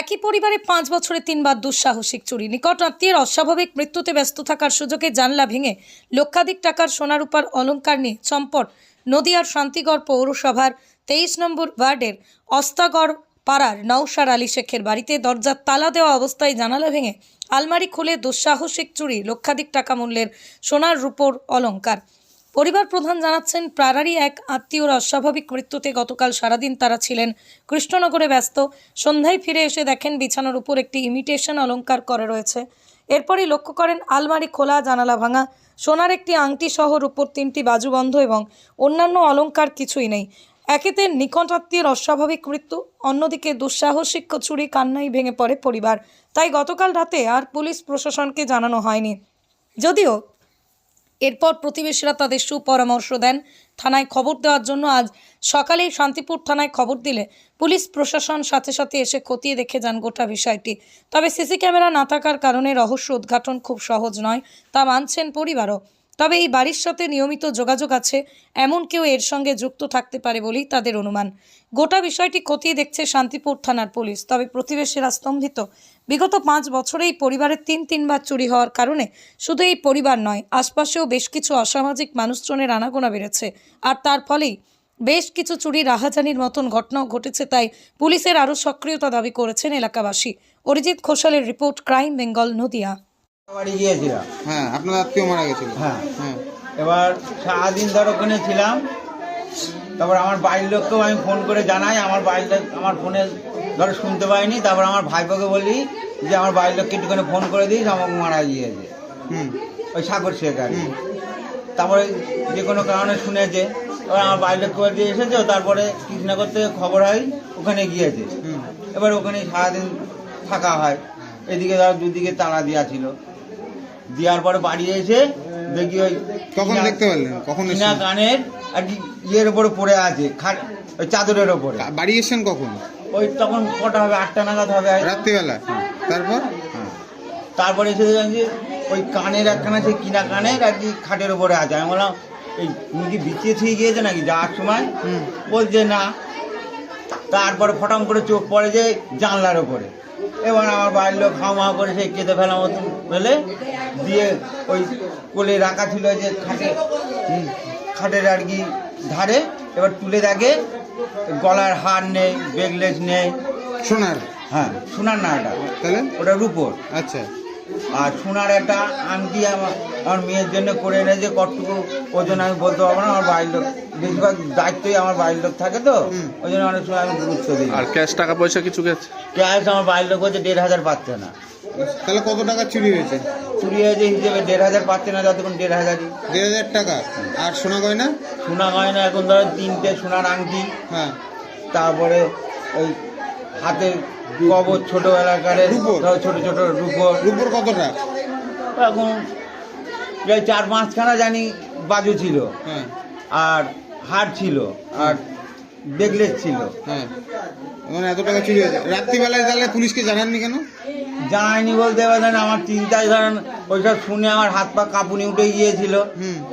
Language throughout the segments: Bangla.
একই পরিবারে পাঁচ বছরে তিনবার দুঃসাহসিক চুরি। নিকট আত্মীয়ের অস্বাভাবিক মৃত্যুতে ব্যস্ত থাকার সুযোগে জানলা ভেঙে লক্ষাধিক টাকার সোনার উপর অলংকার নিয়ে চম্পট, নদিয়ার শান্তিগড় পৌরসভার তেইশ নম্বর ওয়ার্ডের অস্তাগড় পাড়ার নৌসার আলী শেখের বাড়িতে দরজার তালা দেওয়া অবস্থায় জানালা ভেঙে আলমারি খুলে দুঃসাহসিক চুরি লক্ষাধিক টাকা মূল্যের সোনার রূপোর অলংকার। পরিবার প্রধান জানাচ্ছেন, প্রারারই এক আত্মীয়র অস্বাভাবিক মৃত্যুতে গতকাল সারাদিন তারা ছিলেন। কৃষ্ণনগরে ব্যস্ত। সন্ধ্যায় ফিরে এসে দেখেন, বিছানার উপর একটি ইমিটেশন অলঙ্কার করে রয়েছে। এরপরই লক্ষ্য করেন, আলমারি খোলা, জানালা ভাঙা। সোনার একটি আংটি সহ উপর তিনটি বাজু বন্ধ এবং অন্যান্য অলঙ্কার কিছুই নেই। একেতে নিকট আত্মীয়ের অস্বাভাবিক মৃত্যু, অন্যদিকে দুঃসাহসিক চুরি কান্নাই ভেঙে পড়ে পরিবার। তাই গতকাল রাতে আর পুলিশ প্রশাসনকে জানানো হয়নি। যদিও এরপর প্রতিবেশীরা তাদের সুপরামর্শ দেন। থানায় খবর দেওয়ার জন্য আজ সকালেই শান্তিপুর থানায় খবর দিলে পুলিশ প্রশাসন সাথে সাথে এসে খতিয়ে দেখে যান গোটা বিষয়টি। তবে সিসি ক্যামেরা না থাকার কারণে রহস্য উদ্ঘাটন খুব সহজ নয়, তা মানছেন পরিবারও। তবে এই বাড়ির সাথে নিয়মিত যোগাযোগ আছে, এমন কেউ এর সঙ্গে যুক্ত থাকতে পারে বলেই তাদের অনুমান। গোটা বিষয়টি খতিয়ে দেখছে শান্তিপুর থানার পুলিশ। তবে প্রতিবেশীরা স্তম্ভিত। বিগত পাঁচ বছরে এই পরিবারের তিন তিনবার চুরি হওয়ার কারণে শুধু এই পরিবার নয়, আশপাশেও বেশ কিছু অসামাজিক মানুষজনের আনাগোনা বেড়েছে। আর তার ফলেই বেশ কিছু চুরি রাহাজানির মতন ঘটনাও ঘটেছে তাই পুলিশের আরও সক্রিয়তা দাবি করেছেন এলাকাবাসী। অরিজিৎ ঘোষালের রিপোর্ট ক্রাইম বেঙ্গল, নদিয়া। বাড়ি গিয়েছিলাম। হ্যাঁ আপনার আত্মীয় মারা গেছিল। হ্যাঁ। হ্যাঁ। এবার সারাদিন ধর ওখানে ছিলাম। তারপর আমার বাড়ির লোককেও আমি ফোন করে জানাই। আমার বাড়ির লোক আমার ফোনে ধরো শুনতে পাইনি। তারপর আমার ভাইপোকে বলি যে আমার বাড়ির লোককে একটুখানি ফোন করে দিস আমাকে মারা গিয়েছে। হুম। ওই সাগর শেখ আর কি। হুম। তারপরে যে কোনো কারণে শুনেছে। এবার আমার বাড়ির লোক করে এসেছে? তারপরে কৃষ্ণনগর থেকে খবর হয় ওখানে গিয়েছে। হুম। এবার ওখানে সারাদিন থাকা হয়। এদিকে ধর দুদিকে তালা দেওয়া ছিল। দেওয়ার পরে বাড়ি এসে দেখি ওই কখন দেখতে পারলেন কখন কিনা এসেছেন? কানের আর কি ইয়ের ওপরে পড়ে আছে খাট ওই চাদরের ওপরে। বাড়ি এসেছেন কখন? ওই তখন কটা হবে? আটটা নাগাদ হবে। রাত্রিবেলা? তারপর? হ্যাঁ। তারপরে এসে দেখলাম যে ওই কানের একখানা সেই কিনা কানের আর কি খাটের ওপরে আছে। আমি বললাম এই তুমি কি বিছিয়ে থুয়ে গিয়েছে নাকি যাওয়ার সময়? বলছে না। তারপরে ফটাম করে চোখ পড়ে যে জানলার ওপরে। এবার আমার বাড়ির লোক খাওয়া করে সেই কেঁদে ফেলা মতো ফেলে দিয়ে ওই কোলে রাখা ছিল যে খাটে খাটের আর কি ধারে। এবার তুলে দেখে গলার হার নেই বেগলেস নেই। সোনার? হ্যাঁ সোনার না এটা। তাহলে? ওটা রূপোর। আচ্ছা। আর সোনার একটা আংটি আমার আমার মেয়ের জন্য করে এনেছে কতটুকু ওই জন্য আমি বলতে পারব না আমার বাড়ির লোক বেশিরভাগ দায়িত্বই আমার বাড়ির লোক থাকে তো ওই জন্য অনেক সময় আমি গুরুত্ব দিই। আর ক্যাশ টাকা পয়সা কিছু গেছে? ক্যাশ আমার বাড়ির লোক বলছে দেড় হাজার পাচ্ছে না। তাহলে কত টাকা চুরি হয়েছে? চুরি হয়েছে হিসেবে দেড় হাজার পাচ্ছে না যতক্ষণ দেড় হাজারই। দেড় হাজার টাকা? আর সোনা গয়না? সোনা গয়না এখন ধরো তিনটে সোনার আংটি। হ্যাঁ। তারপরে ওই হাতের কবর ছোটোবেলাকার রূপোর? ছোট ছোট রূপোর। রূপোর কতটা? এখন প্রায় চার পাঁচখানা জানি বাজু ছিল। হ্যাঁ। আর হার ছিল আর বেগলেস ছিল। হ্যাঁ। মানে এত টাকা চুরি হয়েছে। রাত্রিবেলায় তাহলে পুলিশকে জানাননি কেন? জানায়নি বলতে পারেন আমার চিন্তায় ধরেন ওইসব শুনে আমার হাত পা কাঁপুনি উঠে গিয়েছিল।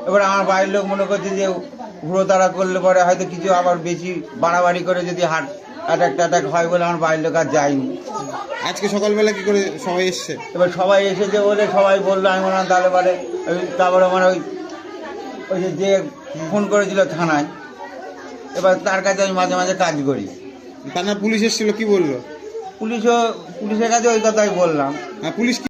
এবার আমার বাড়ির লোক মনে করছে যে ঘুরোতারা করলে পরে হয়তো কিছু আবার বেশি বাড়াবাড়ি করে যদি হার্ট অ্যাটাক ট্যাটাক হয় বলে আমার বাড়ির লোক আর যায়নি। আজকে সকালবেলা কি করে সবাই এসছে? এবার সবাই এসেছে বলে সবাই বলল আমি বললাম তাহলে পরে তারপরে মানে ওই ওই যে যে ফোন করেছিল থানায় এবার তার কাছে আমি মাঝে মাঝে কাজ করি। থানা পুলিশ এসেছিল কি বলল? পুলিশও পুলিশের কাছে ওই কথাই বললাম। হ্যাঁ পুলিশ